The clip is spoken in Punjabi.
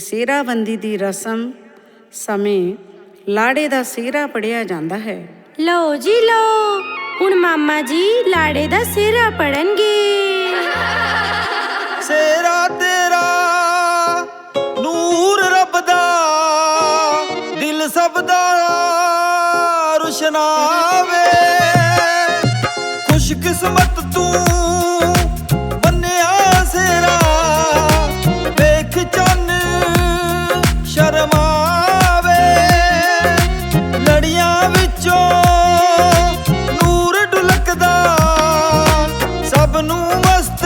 ਸਿਹਰਾਬੰਦੀ ਦੀ ਰਸਮ ਸਮੇਂ ਲਾੜੇ ਦਾ ਸਿਹਰਾ ਪੜਿਆ ਜਾਂਦਾ ਹੈ। ਲਓ ਜੀ ਲਓ ਹੁਣ ਮਾਮਾ ਜੀ ਲਾੜੇ ਦਾ ਸਿਹਰਾ ਪੜਨਗੇ। ਸੇਰਾ ਤੇਰਾ ਨੂਰ ਰੱਬ ਦਾ ਦਿਲ ਸਭ ਦਾ ਰੁਸ਼ਨਾਵੇ। ਖੁਸ਼ਕਿਸਮਤ मस्त